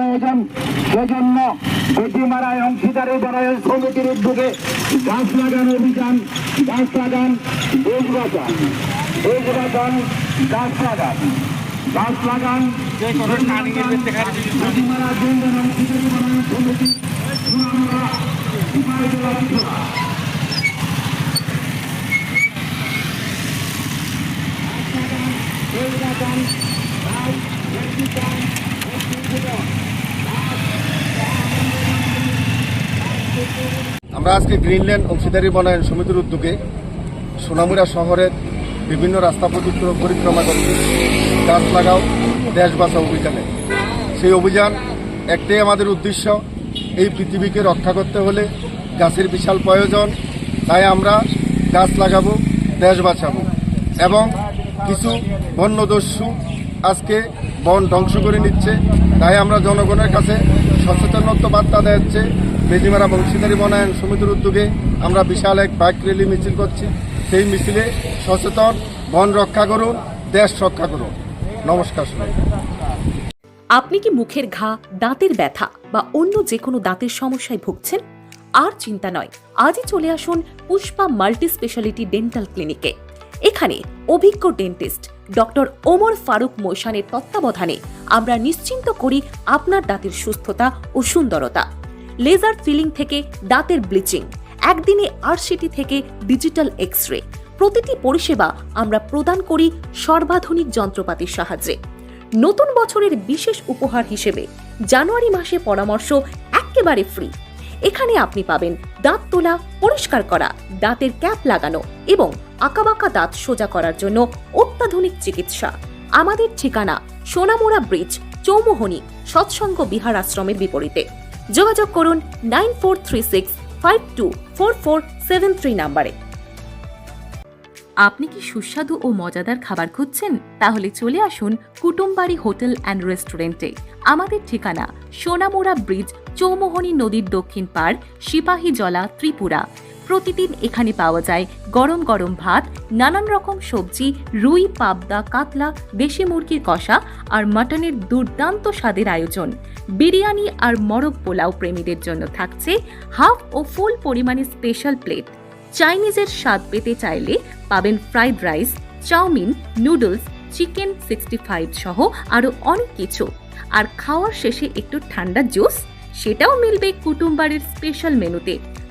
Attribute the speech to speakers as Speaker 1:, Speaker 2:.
Speaker 1: প্রয়োজন। সেজন্য বেটিমারায় অংশীদারি বনায়ন সমিতির উদ্যোগে গাছ লাগান অভিযান গাছ লাগান দেশ বাঁচান দেশ বাঁচান গাছ লাগান গাছ লাগান বেটিমারা দুর্জন অংশীদারি বনায়ন সমিতি সুনামুরা, সিপাহীজলা, ত্রিপুরা। দেশ বাঁচান গাছ ব্যক্তি চান ব্যক্তি জীবন।
Speaker 2: আমরা আজকে গ্রিনল্যান্ড অংশীদারি বনায়ন সমিতির উদ্যোগে সোনামুড়া শহরের বিভিন্ন রাস্তা পরিক্র- পরিক্রমা করছি। গাছ লাগাও, দেশ বাঁচাও অভিযানে। সেই অভিযান একটাই আমাদের উদ্দেশ্য, এই পৃথিবীকে রক্ষা করতে হলে গাছের বিশাল প্রয়োজন। তাই আমরা গাছ লাগাবো, দেশ বাঁচাবো। এবং কিছু বন্যদস্যু আজকে বন ধ্বংস করে নিচ্ছে। তাই আমরা জনগণের কাছে সচেতনত্ব বার্তা দিচ্ছে বেজিমারা বংশীদারি বনায়ন সমিতির উদ্যোগে আমরা বিশাল এক বাইক র্যালি মিছিল করছি। সেই মিছিলে সচেতন, বন রক্ষা করুন, দেশ রক্ষা করুন। নমস্কার সবাই
Speaker 3: আপনি কি মুখের ঘা, দাঁতের ব্যথা বা অন্য যে কোনো দাঁতের সমস্যায় ভুগছেন? আর চিন্তা নয়, আজই চলে আসুন পুষ্পা মাল্টি স্পেশালিটি ডেন্টাল ক্লিনিকে। এখানে অভিজ্ঞ ডেন্টিস্ট ডক্টর ওমর ফারুক মোশানের তত্ত্বাবধানে আমরা নিশ্চিন্ত করি আপনার দাঁতের সুস্থতা ও সুন্দরতা। লেজার ফিলিং থেকে দাঁতের ব্লিচিং, একদিনে আরসিটি থেকে ডিজিটাল এক্স রে প্রতিটি পরিষেবা আমরা প্রদান করি সর্বাধুনিক যন্ত্রপাতির সাহায্যে। নতুন বছরের বিশেষ উপহার হিসেবে জানুয়ারি মাসে পরামর্শ একেবারে ফ্রি। এখানে আপনি পাবেন দাঁত তোলা, পরিষ্কার করা, দাঁতের ক্যাপ লাগানো এবং আঁকাবাঁকা দাঁত সোজা করার জন্য অত্যাধুনিক চিকিৎসা। আমাদের ঠিকানা সোনামোড়া ব্রিজ, চৌমোহনী, সৎসঙ্গ বিহার আশ্রমের বিপরীতে। যোগাযোগ করুন nine four three six five two four four seven three নাম্বারে। আপনি কি সুস্বাদু ও মজাদার খাবার খুঁজছেন? তাহলে চলে আসুন কুটুমবাড়ি হোটেল অ্যান্ড রেস্টুরেন্টে। আমাদের ঠিকানা সোনামুড়া ব্রিজ, চৌমোহনী নদীর দক্ষিণ পাড়, সিপাহীজলা, ত্রিপুরা। প্রতিদিন এখানে পাওয়া যায় গরম গরম ভাত, নানান রকম সবজি, রুই, পাবদা, কাতলা, দেশি মুরগির কষা আর মাটনের দুর্দান্ত স্বাদের আয়োজন। বিরিয়ানি আর মরক পোলাও প্রেমীদের জন্য থাকছে হাফ ও ফুল পরিমাণে স্পেশাল প্লেট। চাইনিজের স্বাদ পেতে চাইলে পাবেন fried rice, chow mein, noodles, chicken sixty five সহ আরও অনেক কিছু। আর খাওয়ার শেষে একটু ঠান্ডা জুস, সেটাও মিলবে কুটুমবাড়ির স্পেশাল মেনুতে।